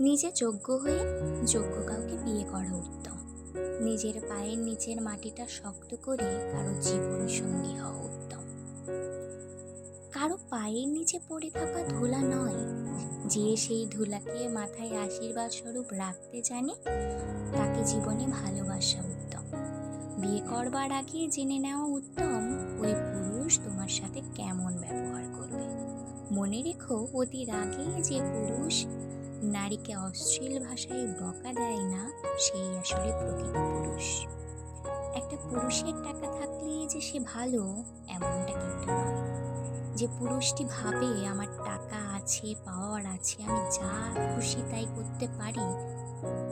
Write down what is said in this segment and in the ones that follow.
নিজে যোগ্য হয়ে যোগ্য কাউকে বিয়ে করা উত্তম। নিজের পায়ের নিচের মাটিটা শক্ত করে কারও জীবন সঙ্গী হওয়া উত্তম। কারও পায়ের নিচে পড়ে থাকা ধুলা নয়, যে সেই ধুলাকে মাথায় আশীর্বাদ স্বরূপ রাখতে জানে, তাকে জীবনে ভালোবাসা উত্তম। বিয়ে করবার আগে জেনে নেওয়া উত্তম, ওই পুরুষ তোমার সাথে কেমন ব্যবহার করবে? মনে রেখো, অতি রাগে যে পুরুষ নারীকে অশ্লীল ভাষায় বকা দেয় না, সেই আসলে প্রকৃত পুরুষ। একটা পুরুষের টাকা থাকলে যে সে ভালো, এমনটা কিন্তু নয়। যে পুরুষটি ভাবে, আমার টাকা আছে, পাওয়ার আছে, আমি যা খুশি তাই করতে পারি,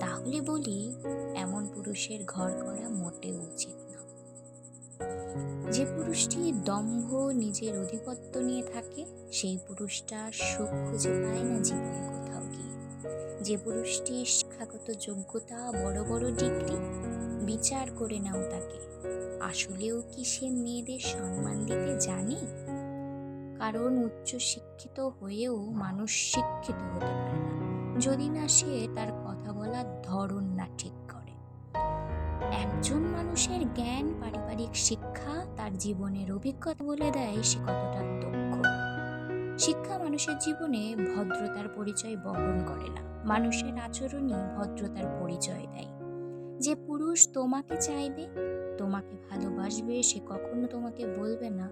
তাহলে বলি, এমন পুরুষের ঘর করা মোটেও উচিত যে পুরুষটি দম্ভ নিজের অধিপত্য নিয়ে থাকে, সেই পুরুষটা সুখ খুঁজে পায় না জীবনে কোথাও গিয়ে। যে পুরুষটি শিক্ষাগত যোগ্যতা, বড় বড় ডিগ্রি, বিচার করে নাও তাকে। আসলেও কি সে মেয়েদের সম্মান দিতে জানে? কারণ উচ্চ শিক্ষিত হয়েও মানুষ শিক্ষিত হতে পারে না। যদি না সে তার কথা বলার ধরন না ঠিক একজন মানুষের জ্ঞান, পারিবারিক শিক্ষা তার জীবনের অভিজ্ঞতা বলে দেয় সে কতটা দক্ষ। শিক্ষা মানুষের জীবনে ভদ্রতার পরিচয় বহন করে না। মানুষের আচরণই ভদ্রতার পরিচয় দেয়। যে পুরুষ তোমাকে চাইবে, তোমাকে ভালোবাসবে, সে কখনো তোমাকে বলবে না।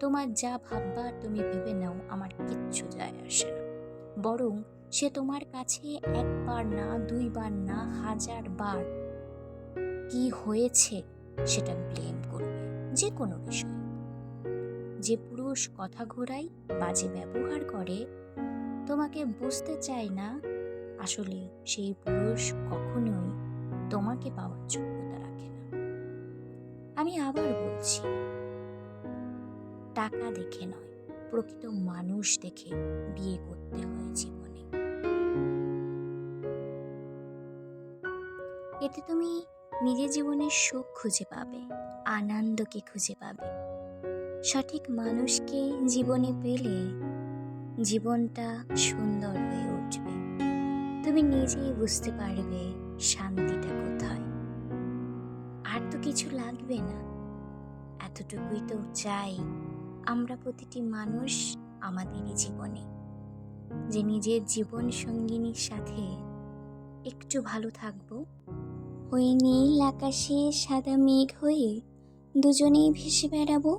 তোমার যা ভাববার তুমি ভেবে নাও, আমার কিচ্ছু যায় আসে না। বরং সে তোমার কাছে একবার না, দুইবার না হাজার বার কি হয়েছে সেটা ব্লেম করবে যে কোনো বিষয়। যে পুরুষ কথা ঘোরায় বাজে ব্যবহার করে, তোমাকে বুঝতে চায় না আসলে সেই পুরুষ কখনোই তোমাকে পাওয়ার যোগ্যতা রাখে না। আমি আবার বলছি, টাকা দেখে নয়, প্রকৃত মানুষ দেখে বিয়ে করতে হয় জীবনে। এতে তুমি নিজের জীবনের সুখ খুঁজে পাবে, আনন্দকে খুঁজে পাবে। সঠিক মানুষকে জীবনে পেলে জীবনটা সুন্দর হয়ে উঠবে। তুমি নিজেই বুঝতে পারবে শান্তিটা কোথায়। আর তো কিছু লাগবে না। এতটুকুই তো চাই আমরা প্রতিটি মানুষ আমাদেরই জীবনে, যে নিজের জীবন সঙ্গিনীর সাথে একটু ভালো থাকব ওই নীল আকাশে সাদা মেঘ হয়ে দুজনেই ভেসে বেড়াবো।